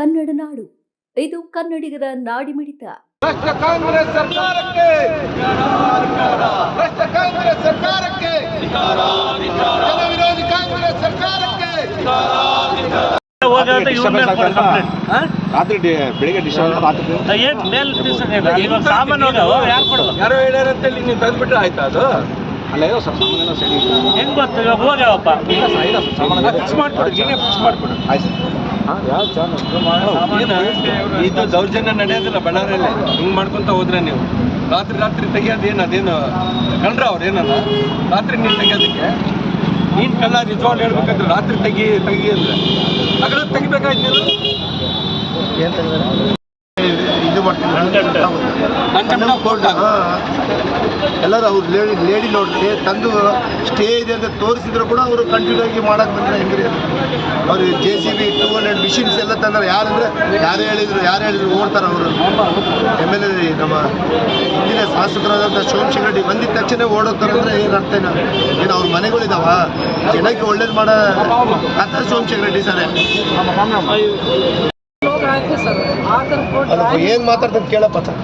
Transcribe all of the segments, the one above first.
ಕನ್ನಡ ನಾಡು. ಇದು ಕನ್ನಡಿಗರ ನಾಡಿಮಿಡಿತ ಮಿಡಿತ. ಕಾಂಗ್ರೆಸ್ ಸರ್ಕಾರಕ್ಕೆ. ಭ್ರಷ್ಟ ಕಾಂಗ್ರೆಸ್ ಸರ್ಕಾರಕ್ಕೆ. ಜನ ವಿರೋಧಿ ಕಾಂಗ್ರೆಸ್ ಸರ್ಕಾರಕ್ಕೆ. ಹೋಗೋದು ಇವ್ರ ಮೇಲೆ ಕೊಡು ಕಂಪ್ಲೇಂಟ್. ಹಾ? ರಾತ್ರಿ ಬೆಳಿಗ್ಗೆ ಡಿಸ್ಟರ್ಬ್ ರಾತ್ರಿ ಏನ್ ಮೇಲ್ ತಿರ್ಸಕ್ಕಿಲ್ಲ. ಇವಾಗ ಸಾಮಾನು ಹೋಗವು ಯಾರು ಕೊಡೋದು ಯಾರೋ ಹೇಳ್ಯಾರ ಇಲ್ಲಿ ನೀವು ತಂದ್ಬಿಟ್ರೆ ಆಯ್ತಾ ಅದು? ಅಲ್ಲ ಏನೋ ಸಾಮಾನ್ಯ ಹೆಂಗ್ ಗೊತ್ತು? ಇವಾಗ ಹೋಗ್ಯಾವಪ್ಪ. ಇಲ್ಲ ಸರ್ ಇಲ್ಲ ಸರ್ ಸಾಮಾನ್ಯ ಫಿಕ್ಸ್ ಮಾಡ್ಕೊಡು ನೀನೇ ಫಿಕ್ಸ್ ಮಾಡ್ಕೊಡು. ಆಯ್ತು ಏನು ಇದು ದೌರ್ಜನ್ಯ ನಡೆಯೋದಿಲ್ಲ ಬಳ್ಳಾರಿಯಲ್ಲಿ. ಹಿಂಗ್ ಮಾಡ್ಕೊಂತ ಹೋದ್ರೆ ನೀವು. ರಾತ್ರಿ ರಾತ್ರಿ ತೆಗಿಯೋದೇನು ಅದೇನು ಕಂಡ್ರ ಅವ್ರು ಏನಲ್ಲ? ರಾತ್ರಿ ನೀನ್ ತೆಗಿಯೋದಕ್ಕೆ? ನೀನ್ ಕಳ್ಳ ನಿಜವಾಗ್ಲು ಹೇಳ್ಬೇಕಂದ್ರೆ ರಾತ್ರಿ ತೆಗಿ ತೆಗಿ ಅಂದ್ರೆ. ಅಗಲ ತೆಗಿಬೇಕಾಯ್ತು ನೀನು? ಇದು ಮಾಡ್ತೀನಿ. ನನ್ನ ಕೋರ್ಟ್ ಎಲ್ಲರೂ ಅವ್ರು ಲೇಡಿ ಲೇಡಿ ನೋಡ್ರಿ ತಂದು ಸ್ಟೇ ಇದೆ ಅಂತ ತೋರಿಸಿದ್ರು ಕೂಡ ಅವರು ಕಂಟಿನ್ಯೂ ಆಗಿ ಮಾಡೋಕೆ ಬಂದರೆ ಹೆಂಗ್ರಿ ಅವರು J C B two hundred machines ಎಲ್ಲ ತಂದ್ರೆ ಯಾರಂದ್ರೆ ಯಾರು ಹೇಳಿದ್ರು ಯಾರು ಹೇಳಿದ್ರು ಓಡ್ತಾರೆ ಅವರು. ಎಂ ಎಲ್ ಎ ನಮ್ಮ ಹಿಂದಿನ ಶಾಸಕರಾದಂಥ ಸೋಮಶೇಖರ ರೆಡ್ಡಿ ಬಂದಿದ್ದ ತಕ್ಷಣ ಓಡೋಗ್ತಾರೆ ಅಂದರೆ ಏನು ಅರ್ಥ ಏನು? ಏನು ಅವ್ರ ಮನೆಗಳಿದಾವ ಜನಕ್ಕೆ ಒಳ್ಳೇದು ಮಾಡೋ ಕಥ ಸೋಮಶೇಖರ ರೆಡ್ಡಿ ಸರ್. ಏನು ಮಾತಾಡ್ತಾರೆ ಕೇಳಪ್ಪ ಸರ್?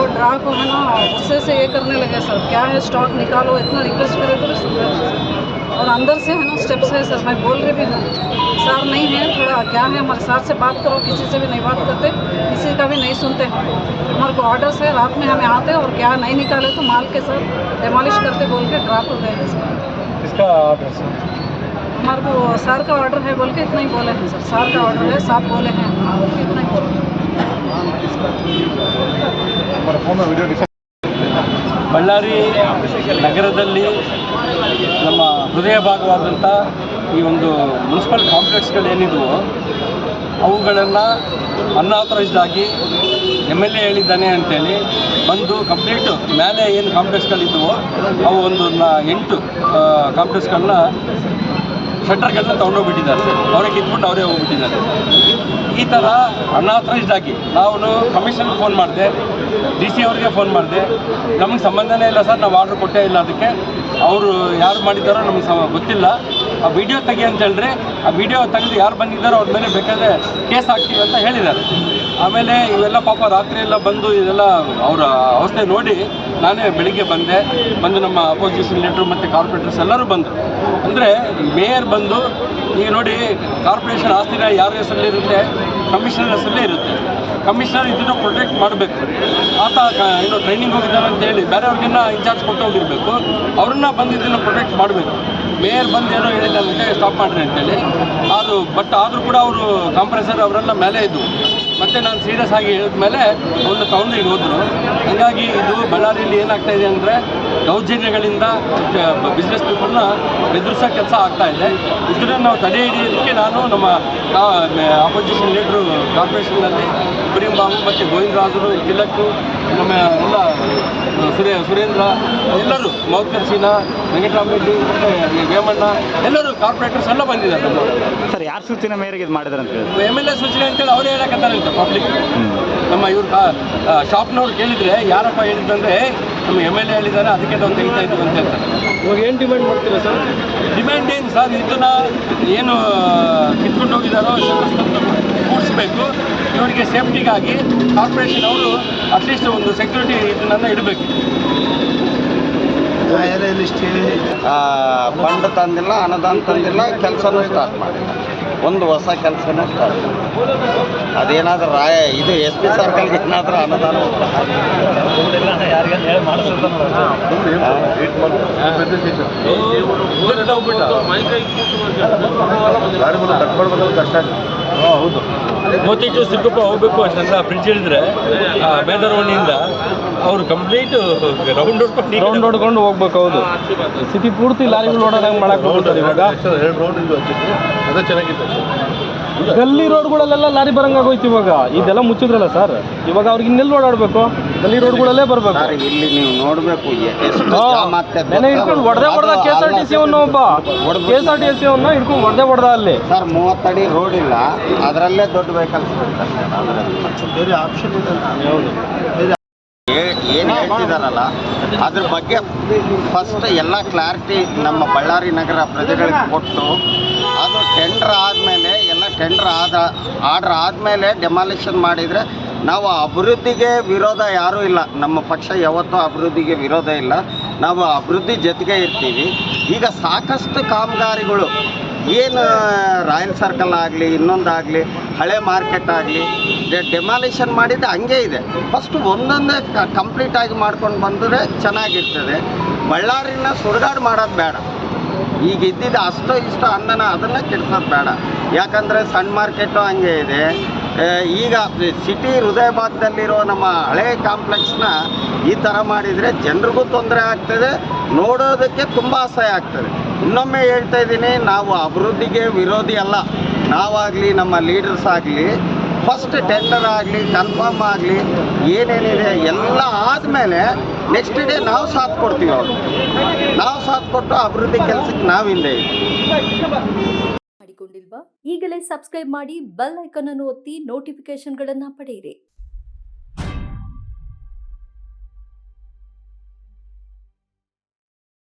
वो ड्रा को है ना गुस्से से ये करने लगे सर। क्या है स्टॉक निकालो इतना रिक्वेस्ट करे तो सुन रहे और अंदर से है ना स्टेप्स है सर। मैं बोल रही भी हूँ सर नहीं है थोड़ा क्या है हमारे सर से बात करो किसी से भी नहीं बात करते किसी का भी नहीं सुनते। हमारे को ऑर्डर्स है रात में हमें आते और क्या नहीं निकाले तो माल के सर डेमोलिश करते बोल के ड्रा को गए हैं इसका हमारे को सर का ऑर्डर है बोल के इतना ही बोले हैं सर। सर का ऑर्डर है साहब बोले हैं। इतना ही बोले ಬಳ್ಳಾರಿ ನಗರದಲ್ಲಿ ನಮ್ಮ ಹೃದಯ ಭಾಗವಾದಂಥ ಈ ಒಂದು ಮುನ್ಸಿಪಲ್ ಕಾಂಪ್ಲೆಕ್ಸ್ಗಳೇನಿದ್ವು ಅವುಗಳನ್ನು ಅನ್ಆಥರೈಸ್ಡ್ ಆಗಿ ಎಂ ಎಲ್ ಎ ಹೇಳಿದ್ದಾನೆ ಅಂತೇಳಿ ಬಂದು ಕಂಪ್ಲೀಟು ಮೇಲೆ ಏನು ಕಾಂಪ್ಲೆಕ್ಸ್ಗಳಿದ್ವು ಅವು ಒಂದು ಎಂಟು ಕಾಂಪ್ಲೆಕ್ಸ್ಗಳನ್ನ ಶಟರ್ಗಳನ್ನ ತೊಗೊಂಡೋಗ್ಬಿಟ್ಟಿದ್ದಾರೆ. ಅವರೇ ಕಿತ್ಬಿಟ್ಟು ಅವರೇ ಹೋಗ್ಬಿಟ್ಟಿದ್ದಾರೆ. ಈ ಥರ ಅನ್ಆಥರೈಸ್ಡ್ ಆಗಿ ನಾವು ಕಮಿಷನ್ಗೆ ಫೋನ್ ಮಾಡಿದೆ ಡಿ ಸಿ ಅವರಿಗೆ ಫೋನ್ ಮಾಡಿದೆ. ನಮಗೆ ಸಂಬಂಧನೇ ಇಲ್ಲ ಸರ್, ನಾವು ಆರ್ಡ್ರ್ ಕೊಟ್ಟೇ ಇಲ್ಲ ಅದಕ್ಕೆ. ಅವರು ಯಾರು ಮಾಡಿದ್ದಾರೋ ನಮಗೆ ಗೊತ್ತಿಲ್ಲ. ಆ ವಿಡಿಯೋ ತೆಗಿ ಅಂತ ಹೇಳಿದ್ರೆ, ಆ ವಿಡಿಯೋ ತೆಗೆದು ಯಾರು ಬಂದಿದ್ದಾರೋ ಅವ್ರ ಮೇಲೆ ಬೇಕಾದ್ರೆ ಕೇಸ್ ಹಾಕ್ತೀವಿ ಅಂತ ಹೇಳಿದ್ದಾರೆ. ಆಮೇಲೆ ಇವೆಲ್ಲ ಪಾಪ ರಾತ್ರಿ ಎಲ್ಲ ಬಂದು ಇದೆಲ್ಲ ಅವರ ಅವಸ್ಥೆ ನೋಡಿ ನಾನೇ ಬೆಳಿಗ್ಗೆ ಬಂದೆ. ಬಂದು ನಮ್ಮ ಅಪೋಸಿಷನ್ ಲೀಡ್ರು ಮತ್ತು ಕಾರ್ಪೊರೇಟರ್ಸ್ ಎಲ್ಲರೂ ಬಂದರು. ಅಂದರೆ ಮೇಯರ್ ಬಂದು, ಈಗ ನೋಡಿ ಕಾರ್ಪೊರೇಷನ್ ಆಸ್ತಿನ ಯಾರ ಹೆಸರಲ್ಲಿರುತ್ತೆ ಕಮಿಷನರ್ ಹೆಸರಲ್ಲೇ ಇರುತ್ತೆ. ಕಮಿಷನರ್ ಇದನ್ನು ಪ್ರೊಟೆಕ್ಟ್ ಮಾಡಬೇಕು. ಆತ ಏನು ಟ್ರೈನಿಂಗ್ ಹೋಗಿದ್ದಾನೆ ಅಂತ ಹೇಳಿ ಬೇರೆಯವ್ರಿಗಿನ್ನ ಇನ್ಚಾರ್ಜ್ ಕೊಟ್ಟು ಹೋಗಿರಬೇಕು. ಅವ್ರನ್ನ ಬಂದು ಇದನ್ನು ಪ್ರೊಟೆಕ್ಟ್ ಮಾಡಬೇಕು. ಮೇಯರ್ ಬಂದು ಏನೋ ಹೇಳಿದ್ದಾನಂತೆ ಸ್ಟಾಪ್ ಮಾಡಿರಿ ಅಂತೇಳಿ. ಅದು ಬಟ್ ಆದರೂ ಕೂಡ ಅವರು ಕಾಂಪ್ರೆಸರ್ ಅವರೆಲ್ಲ ಮೇಲೆ ಇದ್ದರು ಮತ್ತು ನಾನು ಸೀರಿಯಸ್ ಆಗಿ ಹೇಳಿದ ಮೇಲೆ ಒಂದು ತಗೊಂಡು ಈಗ ಹೋದರು. ಹಾಗಾಗಿ ಇದು ಬಳ್ಳಾರಿಯಲ್ಲಿ ಏನಾಗ್ತಾ ಇದೆ ಅಂದರೆ ದೌರ್ಜನ್ಯಗಳಿಂದ ಬಿಸ್ನೆಸ್ ಪೀಪಲ್ನ ಬೆದರಿಸೋ ಕೆಲಸ ಆಗ್ತಾ ಇದೆ. ಇದನ್ನು ನಾವು ತಡೆ ಹಿಡಿಯೋದಕ್ಕೆ ನಾನು ನಮ್ಮ ಆಪೋಸಿಷನ್ ಲೀಡ್ರು ಕಾರ್ಪೊರೇಷನ್ನಲ್ಲಿ ಪ್ರೀಮ್ ಬಾಬು ಮತ್ತು ಗೋವಿಂದರಾಜರು ತಿಲಕ್ಕು ನಮ್ಮ ಎಲ್ಲ ಸುರೇ ಸುರೇಂದ್ರ ಎಲ್ಲರೂ ಮೌತ್ಕರ್ ಸೀನಾ ವೆಂಕಟರಾಮರೆಡ್ಡಿ ಮತ್ತು ವೇಮಣ್ಣ ಎಲ್ಲರೂ ಕಾರ್ಪೊರೇಟರ್ಸ್ ಎಲ್ಲ ಬಂದಿದ್ದಾರೆ ನಮ್ಮ ಸರ್ ಯಾರು ಸೂಚನೆ ಮೇರೆಗೆ ಇದು ಮಾಡಿದ್ರೆ ಅಂತ ಹೇಳಿ ಎಂ ಎಲ್ ಎ ಸೂಚನೆ ಅಂತೇಳಿ ಅವರೇ ಹೇಳಕತ್ತಾರಂತೆ ಪಬ್ಲಿಕ್ ನಮ್ಮ ಇವ್ರು ಶಾಪ್ನವ್ರು ಕೇಳಿದ್ರೆ ಯಾರಪ್ಪ ಹೇಳಿದ್ದಂದ್ರೆ ನಮ್ಮ ಎಂ ಎಲ್ ಎ ಹೇಳಿದ್ದಾರೆ ಅದಕ್ಕೆ ನಾವು ತೆಗಿತಾ ಇದ್ದೀವಿ ಅಂತ ಹೇಳ್ತಾರೆ. ಇವಾಗ ಏನು ಡಿಮ್ಯಾಂಡ್ ಮಾಡ್ತೀರಾ ಸರ್? ಡಿಮ್ಯಾಂಡ್ ಏನು ಸರ್? ಇದನ್ನು ಏನು ಕಿತ್ಕೊಂಡು ಹೋಗಿದ್ದಾರೋ ಕೂಡಿಸ್ಬೇಕು ಇವರಿಗೆ ಸೇಫ್ಟಿಗಾಗಿ ಕಾರ್ಪೊರೇಷನ್ ಅವರು ಅಟ್ಲೀಸ್ಟ್ ಒಂದು ಸೆಕ್ಯೂರಿಟಿ ಇದನ್ನ ಇಡಬೇಕು. ಫಂಡ್ ತಂದಿಲ್ಲ ಅನುದಾನ ತಂದಿಲ್ಲ ಕೆಲಸನೂ ಸ್ಟಾರ್ಟ್ ಮಾಡಿಲ್ಲ. ಒಂದು ಹೊಸ ಕೆಲಸನೂ ಸ್ಟಾರ್ಟ್ ಅದೇನಾದ್ರೂ ರಾಯ ಇದು ಎಸ್ ಪಿ ಸರ್ಕಲ್ಗೆ ಏನಾದರೂ ಅನುದಾನ ಹೌದು ಮೋತಿಚೂರು ಸಿಕ್ಕಪ್ಪ ಹೋಗ್ಬೇಕು ಅಂತೆಲ್ಲ ಫ್ರಿಡ್ಜ್ ಹೇಳಿದ್ರೆ ಬೇದರವಣಿಯಿಂದ ಅವರು ಕಂಪ್ಲೀಟ್ ರೌಂಡ್ ಹೊಡ್ಕೊಂಡು ರೌಂಡ್ ಹೊಡ್ಕೊಂಡು ಹೋಗ್ಬೇಕು ಹೌದು. ಸಿಟಿ ಪೂರ್ತಿ ಲಾರಿಗಳು ಓಡೋದಂಗೆ ಮಾಡಕ್ ಹೋಗ್ತಾರೆ ಇವಾಗ. ಎರಡು ರೌಂಡ್ ಇದು ಅದೇ ಚೆನ್ನಾಗಿತ್ತು. ಗಲ್ಲಿ ರೋಡ್ಗಳಲ್ಲೆಲ್ಲ ಲಾರಿ ಬರಂಗಾಗೋಯ್ತು ಇವಾಗ. ಇದೆಲ್ಲ ಮುಚ್ಚಿದ್ರಲ್ಲ ಸರ್? ಇವಾಗ ಅವ್ರಿಗೆ ಇನ್ನೆಲ್ಲಿ ಓಡಾಡ್ಬೇಕು? ಗಲ್ಲಿ ರೋಡ್ಗಳಲ್ಲೇ ಬರ್ಬೇಕು. ಸರ್ ಇಲ್ಲಿ ನೀವು ನೋಡಬೇಕು ನೆನೆ ಹಿಡ್ಕೊಂಡು ಹೊಡೆದೇ ಹೊಡೆದ K S R T C ಒಬ್ಬ. K S R T C ಅವನ್ನ ಹಿಡ್ಕೊಂಡು ಹೊಡೆದೇ ಹೊಡೆದ ಅಲ್ಲಿ. ಸರ್ ಮೂವತ್ತಡಿ ರೋಡ್ ಇಲ್ಲ. ಅದರಲ್ಲೇ ದೊಡ್ಡ ವೆಹಿಕಲ್ಸ್ ಬೇರೆ ಆಪ್ಷನ್ ಇಲ್ಲ ಏನು ಹೇಳ್ತಿದಾರಲ್ಲ ಅದ್ರ ಬಗ್ಗೆ ಫಸ್ಟ್ ಎಲ್ಲ ಕ್ಲಾರಿಟಿ ನಮ್ಮ ಬಳ್ಳಾರಿ ನಗರ ಪ್ರಜೆಗಳಿಗೆ ಕೊಟ್ಟು ಅದು ಟೆಂಡರ್ ಆದಮೇಲೆ ಎಲ್ಲ ಟೆಂಡರ್ ಆದ ಆರ್ಡ್ರ್ ಆದಮೇಲೆ ಡೆಮಾಲಿಷನ್ ಮಾಡಿದರೆ ನಾವು ಅಭಿವೃದ್ಧಿಗೆ ವಿರೋಧ ಯಾರೂ ಇಲ್ಲ. ನಮ್ಮ ಪಕ್ಷ ಯಾವತ್ತೂ ಅಭಿವೃದ್ಧಿಗೆ ವಿರೋಧ ಇಲ್ಲ. ನಾವು ಅಭಿವೃದ್ಧಿ ಜೊತೆಗೆ ಇರ್ತೀವಿ. ಈಗ ಸಾಕಷ್ಟು ಕಾಮಗಾರಿಗಳು, ಏನು ರಾಯಲ್ ಸರ್ಕಲ್ ಆಗಲಿ ಇನ್ನೊಂದಾಗಲಿ ಹಳೆ ಮಾರ್ಕೆಟ್ ಆಗಲಿ ಡೆಮಾಲಿಷನ್ ಮಾಡಿದ್ದು ಹಂಗೆ ಇದೆ. ಫಸ್ಟ್ ಒಂದೊಂದೇ ಕಂಪ್ಲೀಟಾಗಿ ಮಾಡ್ಕೊಂಡು ಬಂದರೆ ಚೆನ್ನಾಗಿರ್ತದೆ. ಬಳ್ಳಾರಿನ ಸುಡುಗಾಡು ಮಾಡೋದು ಬೇಡ. ಈಗ ಇದ್ದಿದ್ದು ಅಷ್ಟೋ ಇಷ್ಟೋ ಅನ್ನನ ಅದನ್ನು ಕೆಡ್ಸೋದು ಬೇಡ. ಯಾಕಂದರೆ ಸಣ್ಣ ಮಾರ್ಕೆಟು ಹಂಗೆ ಇದೆ. ಈಗ ಸಿಟಿ ಹೃದಯ ಭಾಗದಲ್ಲಿರೋ ನಮ್ಮ ಹಳೆ ಕಾಂಪ್ಲೆಕ್ಸ್ನ ಈ ಥರ ಮಾಡಿದರೆ ಜನರಿಗೂ ತೊಂದರೆ ಆಗ್ತದೆ, ನೋಡೋದಕ್ಕೆ ತುಂಬ ಅಸಹ್ಯ ಆಗ್ತದೆ. ಇನ್ನೊಮ್ಮೆ ಹೇಳ್ತಾ ಇದ್ದೀನಿ, ನಾವು ಅಭಿವೃದ್ಧಿಗೆ ವಿರೋಧಿ ಅಲ್ಲ. ನಾವಾಗಲಿ, ನಮ್ಮ ಲೀಡರ್ಸ್ ಆಗಲಿ, ಫಸ್ಟ್ ಟೆಂಡರ್ ಆಗಲಿ, ಕನ್ಫರ್ಮ್ ಆಗಲಿ, ಏನೇನಿದೆ ಎಲ್ಲ ಆದಮೇಲೆ ನೆಕ್ಸ್ಟ್ ಡೇ ನಾವು ಸಾಥ್ ಕೊಡ್ತೀವಿ ಅವರು ನಾವು ಸಾಥ್ ಕೊಟ್ಟು ಅಭಿವೃದ್ಧಿ ಕೆಲಸಕ್ಕೆ ನಾವು ಹಿಂದೆ ಮಾಡಿಕೊಂಡಿಲ್ವಾ? ಈಗಲೇ ಸಬ್ಸ್ಕ್ರೈಬ್ ಮಾಡಿ ಬೆಲ್ ಐಕಾನ್ ಅನ್ನು ಒತ್ತಿ ನೋಟಿಫಿಕೇಶನ್ಗಳನ್ನು ಪಡೆಯಿರಿ.